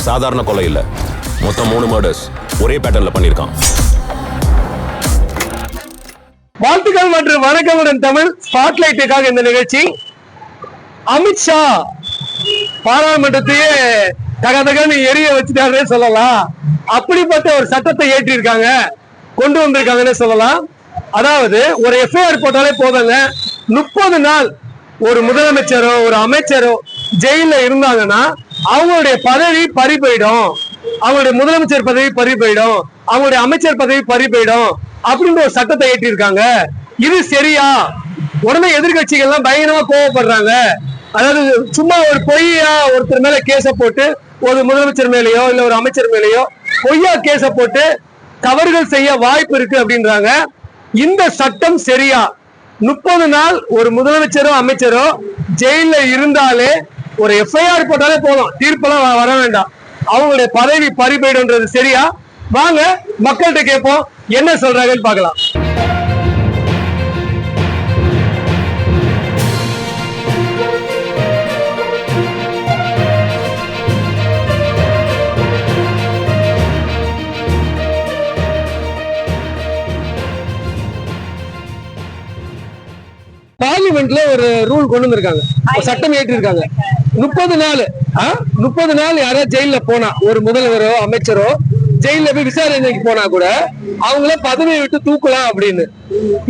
இது சாதாரண கொலை இல்ல. மொத்தம் மூணு மர்டர்ஸ் ஒரே பேட்டர்ல பண்ணியிருக்கான் வாழ்த்துக்கள் மற்றும் வணக்கமுடன் தமிழ் ஸ்பாட்லைட்டுக்காக இந்த நிகழ்ச்சி. அமித்ஷா பாராளுமன்றத்தையே தகதகன்னு எரிய வச்சுட்டாருன்னே சொல்லலாம். அப்படிப்பட்ட ஒரு சட்டத்தை ஏற்றிருக்காங்க கொண்டு வந்திருக்காங்கன்னே சொல்லலாம். அதாவது ஒரு எஃப்ஐஆர் போட்டாலே போதுங்க. முப்பது நாள் ஒரு முதலமைச்சரோ ஒரு அமைச்சரோ ஜெயில இருந்தாங்கன்னா அவங்களுடைய பதவி பறி போயிடும். அவங்களுடைய முதலமைச்சர் பதவி பறி போயிடும். அவங்களுடைய அமைச்சர் பதவி பறி போயிடும். அப்படின்ற ஒரு சட்டத்தை ஏற்றிருக்காங்க. இது சரியா? உடனே எதிர்கட்சிகள் எல்லாம் பயங்கரமா கோவப்படுறாங்க. அதாவது சும்மா ஒரு பொய்யா ஒருத்தர் மேல கேஸ போட்டு ஒரு முதலமைச்சர் மேலேயோ இல்ல ஒரு அமைச்சர் மேலேயோ பொய்யா கேஸ போட்டு தவறுகள் செய்ய வாய்ப்பு இருக்கு அப்படின்றாங்க. இந்த சட்டம் சரியா? முப்பது நாள் ஒரு முதலமைச்சரோ அமைச்சரோ ஜெயில இருந்தாலே ஒரு எஃப்ஐஆர் போட்டாலே போதும். தீர்ப்பெல்லாம் வர வேண்டாம். அவங்களுடைய பதவி பறிபோயிடும்ன்றது சரியா? வாங்க மக்கள்கிட்ட கேட்போம். என்ன சொல்றாங்கன்னு பார்க்கலாம். பார்லிமெண்ட்ல ஒரு ரூல் கொண்டு வந்திருக்காங்க. சட்டம் ஏற்றிருக்காங்க. முப்பது நாள் முப்பது நாள் யாராவது ஜெயில போனா ஒரு முதல்வரோ அமைச்சரோ ஜெயில போய் விசாரணைக்கு போனா கூட அவங்கள பதவியை விட்டு தூக்கலாம் அப்படின்னு.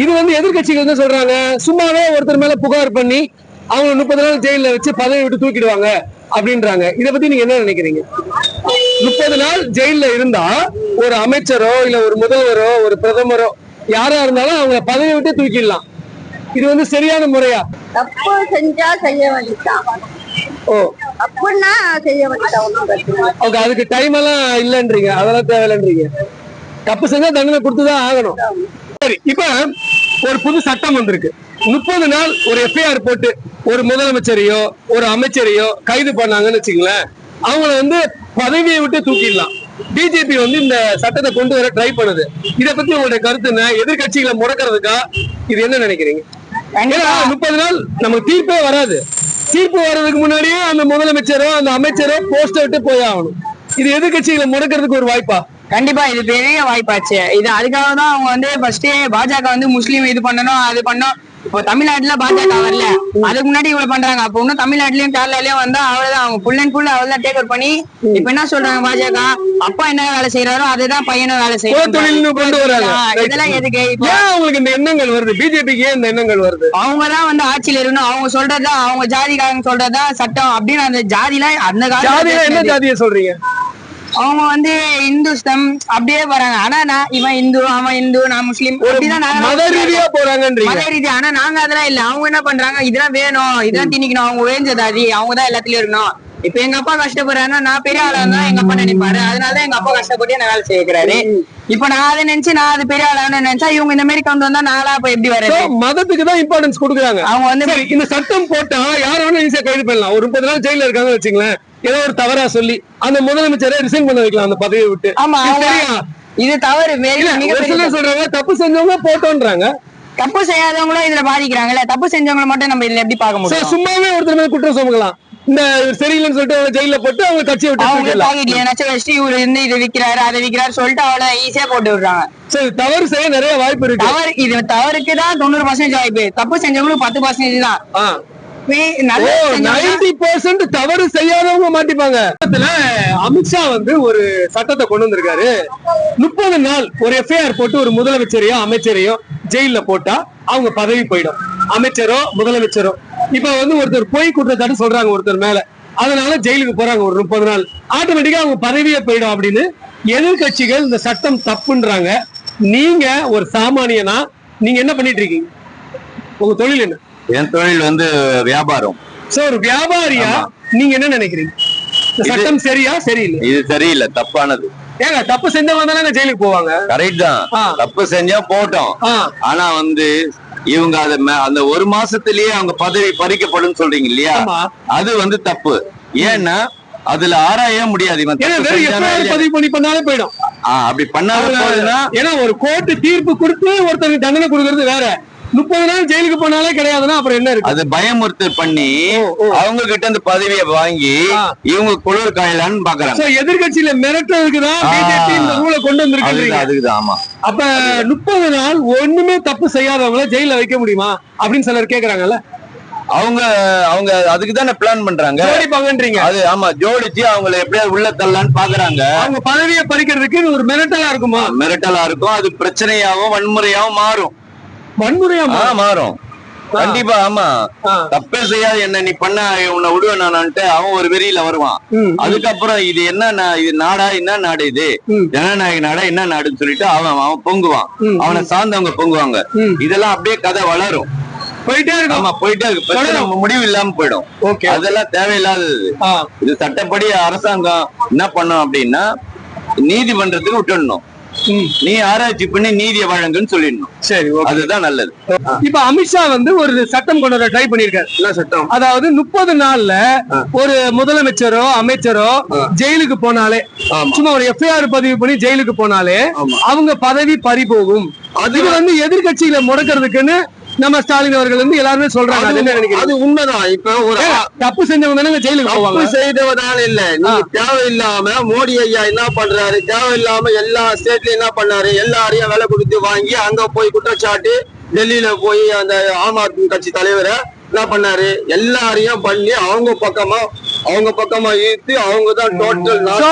இது வந்து எதிர்க்கட்சிகள் என்ன சொல்றாங்க? சும்மாவே ஒருத்தர் மேல புகார் பண்ணி அவங்க முப்பது நாள் ஜெயில வச்சு பதவி விட்டு தூக்கிடுவாங்க அப்படின்றாங்க. இத பத்தி நீங்க என்ன நினைக்கிறீங்க? முப்பது நாள் ஜெயில இருந்தா ஒரு அமைச்சரோ இல்ல ஒரு முதல்வரோ ஒரு பிரதமரோ யாரா இருந்தாலும் அவங்க பதவி விட்டு தூக்கிடலாம். இது வந்து சரியான முறையா? தப்பு செஞ்சா செய்ய வேண்டியதான் ஓ. அப்படின்னா செய்ய. ஓகே அதுக்கு டைம் எல்லாம் இல்லன்றீங்க. அதெல்லாம் தேவையில்லைன்றீங்க. தப்பு செஞ்சா தண்டனை கொடுத்துதான் ஆகணும். சரி இப்ப ஒரு புது சட்டம் வந்திருக்கு. முப்பது நாள் ஒரு எஃப்ஐஆர் போட்டு ஒரு முதலமைச்சரையோ ஒரு அமைச்சரையோ கைது பண்ணாங்கன்னு வச்சுங்களேன் அவங்கள வந்து பதவியை விட்டு தூக்கிடலாம். பிஜேபி வந்து இந்த சட்டத்தை கொண்டு வர ட்ரை பண்ணுது. இத பத்தி உங்களுடைய கருத்து என்ன? எதிர்கட்சிகளை முடக்கிறதுக்கா? இது என்ன நினைக்கிறீங்க? முப்பது நாள் நமக்கு தீர்ப்பே வராது. தீர்ப்பு வர்றதுக்கு முன்னாடியே அந்த முதலமைச்சரோ அந்த அமைச்சரோ போஸ்ட விட்டு போய் ஆகணும். இது எதிர்கட்சிகளை முடக்கிறதுக்கு ஒரு வாய்ப்பா? கண்டிப்பா இது பெரிய வாய்ப்பாச்சு. இது அதுக்காக தான் அவங்க வந்து ஃபர்ஸ்டே பாஜக வந்து முஸ்லீம் இது பண்ணணும் அது பண்ணும் இப்போ தமிழ்நாட்டுல பாஜக வரல. அதுக்கு முன்னாடி இவ்வளவு பண்றாங்க. அப்போ இன்னும் தமிழ்நாட்டுலயும் கேரளாலயும் வந்தா அவ்வளவுதான் அவங்க ஃபுல் அண்ட் ஃபுல் அவ்வளவுதான் டேக் பண்ணி இப்ப என்ன சொல்றாங்க பாஜக? அப்பா என்ன வேலை செய்யறாரோ அதுதான் பையனும் வேலை குலத்தொழில்னு கொண்டு வராங்க. செய்யறாங்க இதெல்லாம் எதுக்கு? இப்போ ஏன் அவங்களுக்கு இந்த எண்ணங்கள் வருது? பிஜேபிக்கு ஏன் இந்த எண்ணங்கள் வருது? அவங்க தான் வந்து ஆட்சியில இருக்கணும். அவங்க சொல்றதுதான் அவங்க ஜாதிக்காரங்க சொல்றதுதான் சட்டம். அப்படின்னு அந்த ஜாதில அந்த ஜாதியா என்ன காலத்துல ஜாதியை சொல்றீங்க? அவங்க வந்து இந்துஸ்தம் அப்படியே வராங்க. ஆனா நான் இவன் இந்து அவன் இந்து நான் முஸ்லீம் மத ரீதியா போறாங்கன்றீங்க. மத ரீதியா. ஆனா நாங்க அதெல்லாம் இல்ல. அவங்க என்ன பண்றாங்க? இதெல்லாம் வேணும். இதெல்லாம் திணிக்கணும். அவங்க வேஞ்ச ஜாதி அவங்க தான் எல்லாத்துலயும் இருக்கணும். இப்ப எங்க அப்பா கஷ்டப்படுறாருன்னா நான் பெரிய ஆளா இருந்தா எங்க அப்பா நினைப்பாரு. அதனாலதான் எங்க அப்பா கஷ்டப்பட்டு என்ன வேலை செய்ய வைக்கிறாரு இப்ப நான் அதை நினைச்சு நான் அது பெரிய ஆளான்னு நினைச்சா இவங்க இந்த மாதிரி கொண்டு வந்தா நாளா அப்ப எப்படி வர்றது? மதத்துக்கு தான் இம்பார்ட்டன்ஸ் கொடுக்குறாங்க. அவங்க வந்து இந்த சட்டம் போட்டா யார வேணா ஈஸியா கைது பண்ணலாம். ஒரு முப்பது நாள் ஜெயில இருக்காங்க வச்சுங்களேன். ஏதோ ஒரு தவறா சொல்லி அந்த முதலமைச்சரை ரிசைன் பண்ண வைக்கலாம் அந்த பதவியை விட்டு. ஆமா இது தவறு. சொல்றாங்க தப்பு செஞ்சவங்க போட்டோன்றாங்க. தப்பு செய்யாதவங்களும் இதுல பாதிக்கிறாங்கல்ல தப்பு செஞ்சவங்கள மட்டும் நம்ம இதுல எப்படி பார்க்க முடியும்? சும்மாவே ஒருத்தர் மேல குற்றம் சுமக்கலாம். இந்த சரியில்லைன்னு சொல்லிட்டு அவங்க ஜெயில போட்டு அவங்க கட்சியை விட்டு அவங்க. பாக்கெட்ல ஏன்னாச்சும் வச்சுட்டு இவரு இருந்து இது விக்கிறாரு அதை விக்கிறாரு சொல்லிட்டு அவளை ஈஸியா போட்டு விடுறாங்க. சரி தவறு செய்ய நிறைய வாய்ப்பு இருக்கு. தவறு இது தவறுக்கு தான் தொண்ணூறு பர்சன்டேஜ் வாய்ப்பு. தப்பு செஞ்சவங்களுக்கு பத்து பர்சன்டேஜ் தான். நைன்டி பர்சன்ட் தவறு செய்யாதவங்க மாட்டிப்பாங்க. அமித்ஷா வந்து ஒரு சட்டத்தை கொண்டு வந்திருக்காரு. முப்பது நாள் ஒரு எஃப்ஐஆர் போட்டு ஒரு முதலமைச்சரையோ அமைச்சரையோ ஜெயில போட்டா அவங்க பதவி போயிடும். அமைச்சரோ முதலமைச்சரோ. இப்ப வந்து ஒருத்தர் பொய் குற்றச்சாட்டு சொல்றாங்க ஒருத்தர் மேல. அதனால ஜெயிலுக்கு போறாங்க ஒரு முப்பது நாள். ஆட்டோமேட்டிக்கா அவங்க பதவியே போயிடும் அப்படின்னு எதிர்க்கட்சிகள் இந்த சட்டம் தப்புன்றாங்க. நீங்க ஒரு சாமானியனா நீங்க என்ன பண்ணிட்டு இருக்கீங்க? உங்க தொழில் என்ன? என் தொழில் வந்து வியாபாரம். சோ ஒரு வியாபாரியா நீங்க என்ன நினைக்கிறீங்க? சட்டம் சரியா சரியில்லை? இது சரியில்லை தப்பானது. ஏங்க தப்பு செஞ்சவங்க தானே ஜெயிலுக்கு போவாங்க? கரெக்ட் தான். தப்பு செஞ்சா போட்டோம். ஆனா வந்து இவங்க அத அந்த ஒரு மாசத்திலேயே அவங்க பதவி பறிக்கப்படும் சொல்றீங்க இல்லையா? அது வந்து தப்பு. ஏன்னா அதுல ஆராய முடியாது? பதிவு பண்ணி பண்ணாலே போயிடும். அப்படி போதுன்னா ஏன்னா ஒரு கோர்ட்டு தீர்ப்பு கொடுத்து ஒருத்தருக்கு தண்டனை கொடுக்கறது வேற. முப்பது நாள் ஜெயிலுக்கு போனாலே கிடையாதுன்னா அப்புறம் என்ன இருக்கு? அது பயமுறுத்தல் பண்ணி அவங்க கிட்ட அந்த பதவியை வாங்கி. இவங்க குளிர் காயலான்னு பாக்குறாங்க. எதிர்கட்சியில மிரட்டுறதுக்கு தான். பிஜேபி இந்த ரூலை கொண்டு வந்திருக்கீங்க அதுதான் அதுக்குதான் ஆமா. அப்ப முப்பது நாள் ஒண்ணுமே தப்பு செய்யாதவங்கள ஜெயில வைக்க முடியுமா? அப்படின்னு சிலர் கேக்குறாங்கல்ல. அவங்க அவங்க அதுக்கு தானே பிளான் பண்றாங்க. ஜோடிப்பாங்கன்றீங்க அது ஆமா ஜோடிச்சு அவங்கள எப்படியாவது உள்ள தள்ளலான்னு பாக்குறாங்க. அவங்க பதவியை பறிக்கிறதுக்கு ஒரு மிரட்டலா இருக்குமா? மிரட்டலா இருக்கும். அது பிரச்சனையாவும் வன்முறையாவும் மாறும். வன்முறையா மாறும். கண்டிப்பா ஆமா. தப்பே செய்யாது என்ன நீ பண்ண உன்னை விடுவேன் நான்ட்டு அவன் ஒரு வெறியில வருவான். அதுக்கப்புறம் இது என்ன இது நாடா என்ன நாடு இது. ஜனநாயக நாடா என்ன நாடுன்னு சொல்லிட்டு அவன் அவன் பொங்குவான். அவனை சார்ந்தவங்க பொங்குவாங்க. இதெல்லாம் அப்படியே கதை வளரும். போயிட்டே இருக்கும். ஆமா போயிட்டே இருக்கு முடிவு இல்லாம போயிடும். ஓகே அதெல்லாம் தேவையில்லாதது. இது சட்டப்படி அரசாங்கம் என்ன பண்ணும் அப்படின்னா நீதிமன்றத்துக்கு விட்டுடணும். நீ ஆராய்ச்சி பண்ணி நீதியை வழங்குன்னு சொல்லிடணும். சரி அதுதான் நல்லது. இப்ப அமித்ஷா வந்து ஒரு சட்டம் கொண்டு வர ட்ரை பண்ணிருக்காரு சட்டம்? அதாவது முப்பது நாள்ல ஒரு முதலமைச்சரோ அமைச்சரோ ஜெயிலுக்கு போனாலே சும்மா ஒரு எஃப்ஐஆர் பதிவு பண்ணி ஜெயிலுக்கு போனாலே அவங்க பதவி பறி போகும் இது வந்து எதிர்க்கட்சியில முடக்கிறதுக்குன்னு நம்ம ஸ்டாலின் அவர்கள் வந்து எல்லாருமே சொல்றாங்க. அது உண்மைதான். இப்ப ஒரு தப்பு செஞ்சவங்க தானே ஜெயிலுக்கு தப்பு போவாங்க. செய்தவனால இல்ல. நீங்க தேவையில்லாம மோடி ஐயா என்ன பண்றாரு? தேவையில்லாம எல்லா ஸ்டேட்லயும் என்ன பண்ணாரு? எல்லாரையும் விலை கொடுத்து வாங்கி அங்க போய் குற்றச்சாட்டு டெல்லியில போய் அந்த ஆம் ஆத்மி கட்சி தலைவரை என்ன பண்ணாரு? எல்லாரையும் பண்ணி அவங்க பக்கமா அவங்க பக்கமா ஈர்த்து அவங்க தான் டோட்டல் So,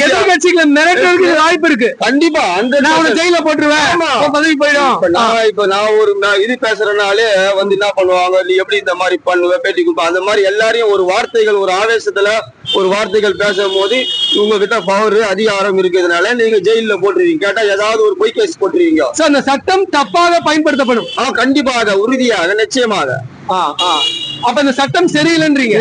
எதிர்க்கட்சிகளை மிரட்டுறதுக்கு வாய்ப்பு இருக்கு. கண்டிப்பா அந்த நான் ஜெயில போட்டுருவேன். பதவி போயிடும். நான் இப்ப நான் ஒரு இது பேசுறதுனாலே வந்து என்ன பண்ணுவாங்க? நீ எப்படி இந்த மாதிரி பண்ணுவ? பேட்டி கொடுப்ப. அந்த மாதிரி எல்லாரையும் ஒரு வார்த்தைகள் ஒரு ஆவேசத்துல ஒரு வார்த்தைகள் பேசும்போது உங்ககிட்ட பவர் அதிகாரம் இருக்கிறதுனால நீங்க ஜெயில்ல போட்டுருவீங்க. கேட்டா ஏதாவது ஒரு பொய் கேஸ் போட்டுருவீங்க. அந்த சட்டம் தப்பாக பயன்படுத்தப்படும். ஆனா கண்டிப்பாக உறுதியாக நிச்சயமாக. ஆ, ஆ. அப்ப இந்த சட்டம் சரியில்லைன்றீங்க.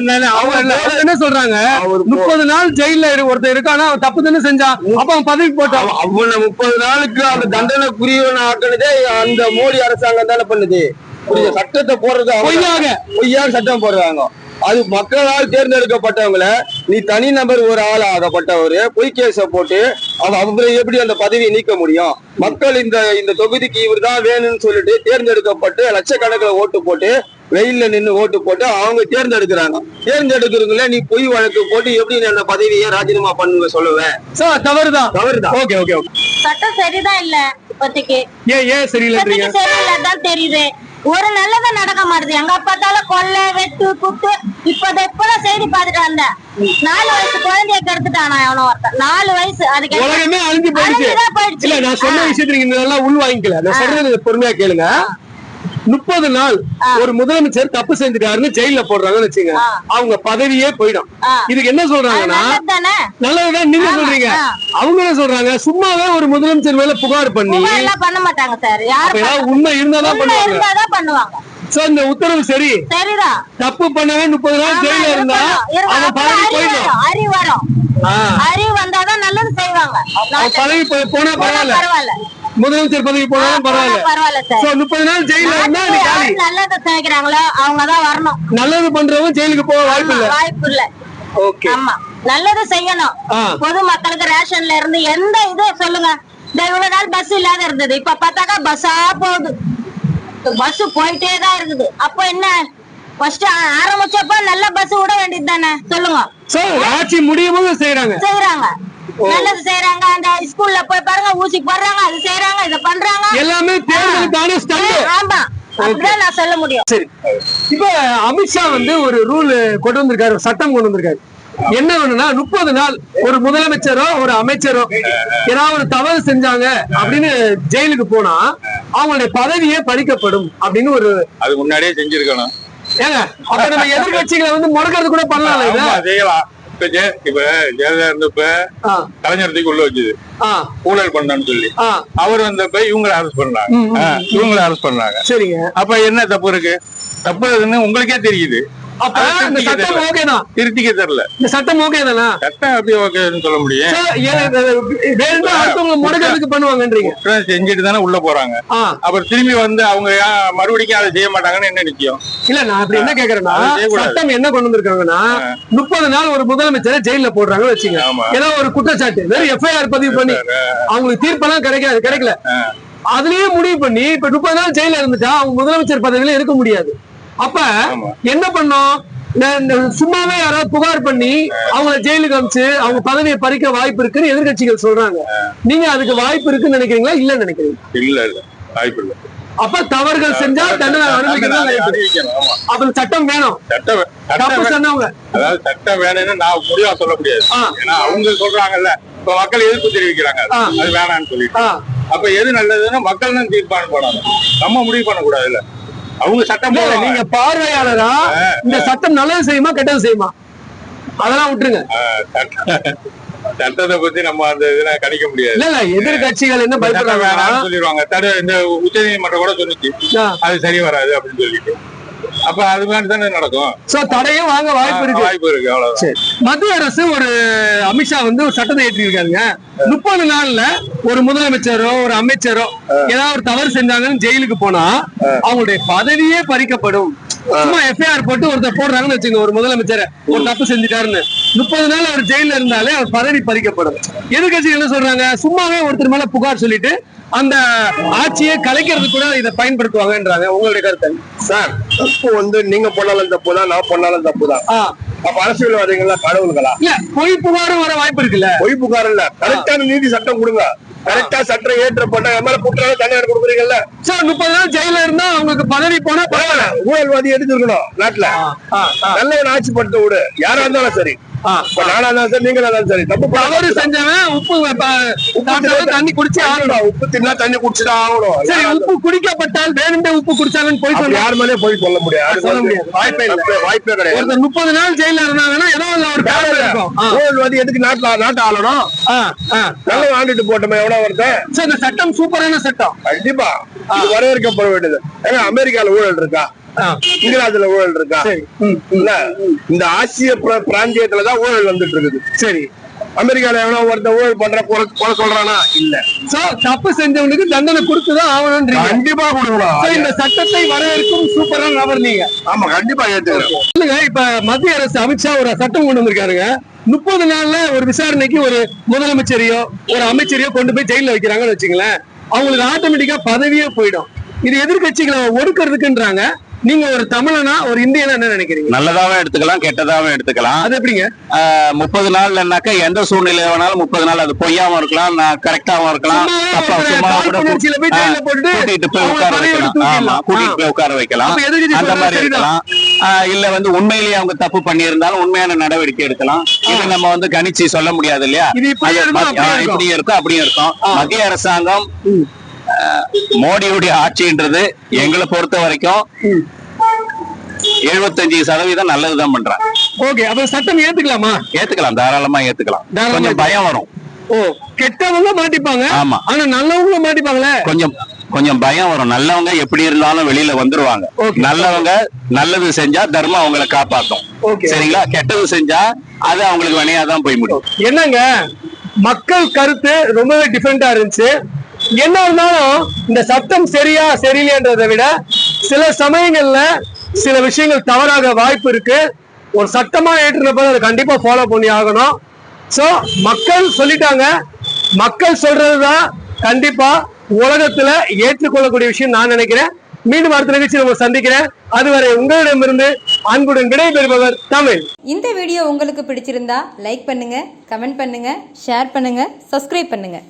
நான் அவங்க என்ன சொல்றாங்க. முப்பது நாள் ஜெயில ஒருத்தர் இருக்கானா அவன் தப்பு தானே செஞ்சான். அப்ப அவன் பதவி போட்டான். அவனை முப்பது நாளுக்கு அந்த தண்டனை புரியவன் ஆக்குனதே அந்த மோடி அரசாங்கம் தானே பண்ணுது. புரியுதா? சட்டத்தை போடுறது. பொய்யாக. பொய்யான சட்டம் போடுறாங்க. அது மக்களால் தேர்ந்தெடுக்கப்பட்டவங்கள நீ தனி நபர் ஒரு ஆள் ஆகப்பட்டவர் பொய் கேஸ போட்டு அவ- அவரை எப்படி அந்த பதவியை நீக்க முடியும்? மக்கள் இந்த இந்த தொகுதிக்கு இவர் தான் வேணும்னு சொல்லிட்டு தேர்ந்தெடுக்கப்பட்டு லட்சக்கணக்கில் ஓட்டு போட்டு வெயில்ல நின்னு ஓட்டு போட்டு அவங்க தேர்ந்தெடுக்கிறாங்க. தேர்ந்தெடுக்கிறவங்கள நீ பொய் வழக்கு போட்டு எப்படி நீ அந்த பதவியை ராஜினாமா பண்ணுவ சொல்லுவேன் சோ தவறுதான் தவறுதான் ஓகே ஓகே ஓகே. சட்டம் சரிதான் இல்ல இப்போதைக்கு? ஏன் ஏன் சரியில்லைன்றீங்க சரியில்லாதான் தெரியுது. ஒரு நல்லதா நடக்க மாட்டுது. எங்க பார்த்தாலும் கொள்ளை வெட்டு குத்து இப்ப இப்பதான் செய்தி பார்த்துட்டு வந்தேன் நாலு வயசு குழந்தைய கெடுத்துட்டானா எவனோ ஒருத்தன். நாலு வயசு. அதுக்கு? உலகமே அழிஞ்சு போயிடுச்சு. இல்ல நான் சொன்ன ஆ. விஷயத்தை நீங்க நல்லா உள் வாங்கிக்கல நான் சொல்றது பொறுமையா கேளுங்க. முப்பது நாள் ஒரு முதலமைச்சர் தப்பு செஞ்சுட்டாருன்னு ஜெயில போடுறாங்கன்னு வச்சுங்க. அவங்க பதவியே போயிடும். இதுக்கு என்ன சொல்றாங்கன்னா நல்லதுதானே? நீங்க சொல்றீங்க. அவங்க என்ன சொல்றாங்க? சும்மாவே ஒரு முதலமைச்சர் மேல புகார் பண்ணி பண்ண மாட்டாங்க சார். உண்மை இருந்தாதான் பண்ணுவாங்க. இருந்தாதான் பண்ணுவாங்க. சோ இந்த உத்தரவு சரி. சரிதான். தப்பு பண்ணவே முப்பது நாள் ஜெயில இருந்தா. அவன் பதவி போயிடும். அறிவு வரும். அறிவு வந்தாதான் நல்லது செய்வாங்க. பதவி போனா பரவாயில்ல. முதலமைச்சர் பதவி போனாலும் பரவாயில்ல. முப்பது நாள் ஜெயில நல்லது செய்கிறாங்களோ அவங்கதான் வரணும். நல்லது பண்றவன் ஜெயிலுக்கு போக வாய்ப்பு இல்ல வாய்ப்பு இல்ல ஓகே ஆமா. நல்லது செய்யணும். பொது மக்களுக்கு ரேஷன்ல இருந்து எந்த இது சொல்லுங்க. இந்த இவ்வளவு நாள் பஸ் இல்லாத இருந்தது. இப்ப பார்த்தாக்கா பஸ்ஸா போகுது. பஸ் போயிட்டே தான் இருக்குது. அப்ப என்ன? ஃபர்ஸ்ட் ஆரம்பிச்சப்ப நல்ல பஸ் விட வேண்டியது தானே? சொல்லுங்க. ஆட்சி முடியும் போது செய்யறாங்க செய்யறாங்க நல்லது செய்யறாங்க அந்த ஸ்கூல்ல போய் பாருங்க ஊசி போடுறாங்க அது செய்யறாங்க இத பண்றாங்க. எல்லாமே தேர்தலுக்கான ஸ்டண்ட் ஆமா. அப்படிதான் நான் சொல்ல முடியும். சரி. இப்ப அமித்ஷா வந்து ஒரு ரூல் கொண்டு வந்திருக்காரு ஒரு சட்டம் கொண்டு வந்திருக்காரு. என்ன வேணும்னா முப்பது நாள் ஒரு முதலமைச்சரோ ஒரு அமைச்சரோ ஏதாவது ஒரு தவறு செஞ்சாங்க அப்படின்னு ஜெயிலுக்கு போனா அவங்களுடைய பதவியே பறிக்கப்படும் அப்படின்னு ஒரு அது முன்னாடியே செஞ்சிருக்கணும். ஏங்க அப்ப நம்ம எதிர்கட்சிகளை வந்து முடக்கிறது கூட பண்ணலாம் செய்யலாம். இப்ப ஜெயலலிதா இருந்தப்ப கலைஞர் தூக்கி உள்ள வச்சது. ஊழல் பண்ணான்னு சொல்லி. அவர் வந்தப்ப இவங்களை அரெஸ்ட் பண்ணாங்க. ஆ, இவங்களை அரெஸ்ட் பண்ணாங்க. சரிங்க. அப்ப என்ன தப்பு இருக்கு? தப்பு இருக்குன்னு உங்களுக்கே தெரியுது. சட்டம் ஓகே தான் சட்டம் எப்படி ஓகேன்னு சொல்ல முடியும்? வேணும்னா அடுத்தவங்க முடக்கிறதுக்கு பண்ணுவாங்கன்றீங்க? குற்றம் செஞ்சுட்டு தானே உள்ள போறாங்க. அப்புறம் திரும்பி வந்து அவங்க மறுபடியும் அதை செய்ய மாட்டாங்கன்னு என்ன நிச்சயம்? இல்ல நான் அப்படி என்ன கேக்குறேன்னா. சட்டம் என்ன கொண்டு வந்திருக்காங்கன்னா முப்பது நாள் ஒரு முதலமைச்சரை ஜெயில போடுறாங்கன்னு வச்சுங்க. ஏதோ ஒரு குற்றச்சாட்டு. வெறும் எஃப்ஐஆர் பதிவு பண்ணி அவங்களுக்கு தீர்ப்பெல்லாம் கிடைக்காது கிடைக்கல. அதுலயே முடிவு பண்ணி இப்ப முப்பது நாள் ஜெயில இருந்துட்டா அவங்க முதலமைச்சர் பதவியில இருக்க முடியாது. அப்ப. என்ன பண்ணோம்? சும்மாவே யாராவது புகார் பண்ணி அவங்கள ஜெயிலுக்கு அனுப்பிச்சு அவங்க பதவியை பறிக்க வாய்ப்பு இருக்குன்னு எதிர்க்கட்சிகள் சொல்றாங்க. நீங்க அதுக்கு வாய்ப்பு இருக்குன்னு நினைக்கிறீங்களா? இல்லன்னு நினைக்கிறீங்க இல்ல இல்ல. வாய்ப்பு இல்ல. அப்ப தவறுகள் செஞ்சா தண்டனை ஆமா. அப்ப சட்டம் வேணும். சட்டம் சட்டம் சொன்னவங்க. அதாவது சட்டம் வேணும்னு நான் முடிவா சொல்ல முடியாது. ஏன்னா அவங்க சொல்றாங்கல்ல இப்ப மக்கள் எதிர்ப்பு தெரிவிக்கிறாங்க. அது வேணாம்னு சொல்லிட்டு. அப்ப எது நல்லதுன்னு மக்கள் தான் தீர்மானம் பண்ணணும் நம்ம முடிவு பண்ண கூடாது இல்ல அவங்க சட்டம். நீங்க பார்வையாளரா இந்த சட்டம் நல்லது செய்யுமா கெட்டது செய்யுமா? அதெல்லாம் விட்டுருங்க. சட்ட- சட்டத்தை பத்தி நம்ம அந்த இதுல கணிக்க முடியாது. இல்ல எதிர்கட்சிகள் என்ன வேணாம்னு சொல்லிடுவாங்க. தடு இந்த உச்ச நீதிமன்றம் கூட சொல்லிச்சு ஆ. அது சரி வராது அப்படின்னு சொல்லிட்டு. அப்ப அது மாதிரி தானே நடக்கும். சோ தடையும் வாங்க வாய்ப்பு இருக்கு. வாய்ப்பு இருக்கு மத்திய அரசு ஒரு அமித்ஷா வந்து ஒரு சட்டத்தை ஏற்றி இருக்காங்க முப்பது நாள்ல ஒரு முதலமைச்சரோ ஒரு அமைச்சரோ ஏதாவது ஒரு தவறு செஞ்சாங்கன்னு ஜெயிலுக்கு போனா அவங்களுடைய பதவியே பறிக்கப்படும். சும்மா எஃப்ஐஆர் போட்டு ஒருத்தர் போடுறாங்கன்னு வச்சுங்க ஒரு முதலமைச்சர். ஒரு தப்பு செஞ்சுட்டாருன்னு. முப்பது நாள் அவர் ஜெயில இருந்தாலே அவர் பதவி பறிக்கப்படும். எதிர்கட்சிகள் என்ன சொல்றாங்க? சும்மாவே ஒருத்தர் மேல புகார் சொல்லிட்டு அந்த ஆட்சியை கலைக்கிறது கூட இதை பயன்படுத்துவாங்கன்றாங்க. உங்களுடைய கருத்து சார் தப்பு வந்து நீங்க பண்ணாலும் தப்பு தான் நான் பண்ணாலும் தப்பு தான் அப்ப அரசியல்வாதிகளா கடவுள்களா? இல்ல பொய் புகாரும் வர வாய்ப்பு இருக்குல்ல. பொய் புகார் இல்ல. கரெக்டான நீதி சட்டம் கொடுங்க. கரெக்டா சட்டம் ஏற்றப்பட்ட மேல குற்றம் தண்டனை கொடுக்குறீங்கல்ல? சார் முப்பது நாள் ஜெயில இருந்தா அவங்களுக்கு பதவி போனா பரவாயில்ல. ஊழல்வாதி எடுத்துருக்கணும் நாட்டுல. நல்லவன் ஆட்சி படுத்த விடு. யாரா இருந்தாலும் சரி. நானா இருந்தாலும் சரி நீங்களா இருந்தாலும் சரி. தப்பு தவறு செஞ்சவன் உப்பு தண்ணி குடிச்சு ஆகணும். உப்பு தின்னா தண்ணி குடிச்சுதான் ஆகணும். சரி உப்பு குடிக்கப்பட்டால் வேணும்னே உப்பு குடிச்சாங்கன்னு போய் யார் மேலயும் போய் சொல்ல முடியாது. சொல்ல முடியாது. வாய்ப்பே இல்ல. வாய்ப்பே- கிடையாது. ஒருத்தர் முப்பது நாள் ஜெயில இருந்தாங்கன்னா ஏதோ ஒரு காரணம் இருக்கும். எதுக்கு நாட்டுல நாட்டு ஆளணும். நல்ல ஆண்டுட்டு போட்டோமே எவ்வளவு ஒருத்தன் சரி, இந்த சட்டம் சூப்பரான சட்டம். கண்டிப்பா. வரவேற்கப்பட வேண்டியது. ஏங்க அமெரிக்கால ஊழல் இருக்கா? இங்கிலாந்துல ஊழல் இருக்கா? இல்ல இந்த ஆசிய பிர- பிராந்தியத்துலதான் ஊழல் வந்துட்டு இருக்குது சரி. அமெரிக்கால எவ்வளவு ஒருத்தன் ஊழல் பண்ற கொலை சொல்றானா? இல்ல. சோ தப்பு செஞ்சவனுக்கு தண்டனை கொடுத்துதான் ஆகணும்ன்றீங்க கண்டிப்பா கொடுக்கணும். இந்த சட்டத்தை வரவேற்கும் சூப்பரான நபர் நீங்க. ஆமா கண்டிப்பா ஏத்துக்கிறோம் இல்லங்க இப்ப மத்திய அரசு அமித்ஷா ஒரு சட்டம் கொண்டு வந்திருக்காருங்க. முப்பது நாள்ல ஒரு விசாரணைக்கு ஒரு முதலமைச்சரையோ ஒரு அமைச்சரையோ கொண்டு போய் ஜெயில வைக்கிறாங்கன்னு வச்சுங்களேன். அவங்களுக்கு ஆட்டோமேட்டிக்கா பதவியே போயிடும். இது எதிர்கட்சிகளை ஒடுக்கிறதுக்குன்றாங்க. நீங்க ஒரு தமிழனா ஒரு இந்தியனா என்ன நினைக்கிறீங்க? நல்லதாவும் எடுத்துக்கலாம் கெட்டதாவும் எடுத்துக்கலாம். அது எப்படிங்க? முப்பது நாள்னாக்க எந்த சூழ்நிலை வேணாலும் முப்பது நாள் அது பொய்யாவும் இருக்கலாம் கரெக்டாவும் இருக்கலாம். தப்பா சும்மா கூட கூட்டிட்டு போய் உட்கார வைக்கலாம். ஆமா. கூட்டிட்டு போய் உட்கார வைக்கலாம். அந்த மாதிரி. இருக்கலாம். இல்ல வந்து உண்மையிலேயே அவங்க தப்பு பண்ணியிருந்தாலும் உண்மையான நடவடிக்கை எடுக்கலாம். இது நம்ம வந்து கணிச்சு சொல்ல முடியாது இல்லையா. இப்படியும் இருக்கும். அப்படியும் இருக்கும் மத்திய அரசாங்கம் மோடியுடைய ஆட்சின்றது எங்களை பொறுத்த வரைக்கும் எழுபத்தஞ்சு சதவீதம் நல்லதுதான் பண்றாங்க. ஓகே அப்ப சட்டம் ஏத்துக்கலாமா? ஏத்துக்கலாம் தாராளமா ஏத்துக்கலாம். கொஞ்சம் பயம் வரும். ஓ கெட்டவங்க மாட்டிப்பாங்க ஆமா. ஆனா நல்லவங்க மாட்டிப்பாங்களே? கொஞ்சம் கொஞ்சம் பயம் வரும். நல்லவங்க எப்படி இருந்தாலும் வெளியில வந்துருவாங்க. நல்லவங்க நல்லது செஞ்சா தர்மம் அவங்களை காப்பாத்தும். சரிங்களா? கெட்டது செஞ்சா அது அவங்களுக்கு வினையாதான் போய் முடியும். என்னங்க? மக்கள் கருத்து ரொம்பவே டிஃபரெண்டா இருந்துச்சு. என்ன இருந்தாலும் இந்த சத்தம் சரியா சரியில்லைன்றதை விட சில சமயங்கள்ல சில விஷயங்கள் தவறாக வாய்ப்பு இருக்கு. ஒரு சட்டமா ஏற்றுனப்ப அதை கண்டிப்பா ஃபாலோ பண்ணி ஆகணும். ஸோ மக்கள் சொல்லிட்டாங்க. மக்கள் சொல்றதுதான் கண்டிப்பா உலகத்துல ஏற்றுக்கொள்ளக்கூடிய விஷயம் நான் நினைக்கிறேன். மீண்டும் அடுத்த நிகழ்ச்சி நம்ம சந்திக்கிறேன். அதுவரை உங்களிடமிருந்து அன்புடன் விடைபெறுபவர் தமிழ். இந்த வீடியோ உங்களுக்கு பிடிச்சிருந்தா லைக் பண்ணுங்க கமெண்ட் பண்ணுங்க ஷேர் பண்ணுங்க சப்ஸ்கிரைப் பண்ணுங்க.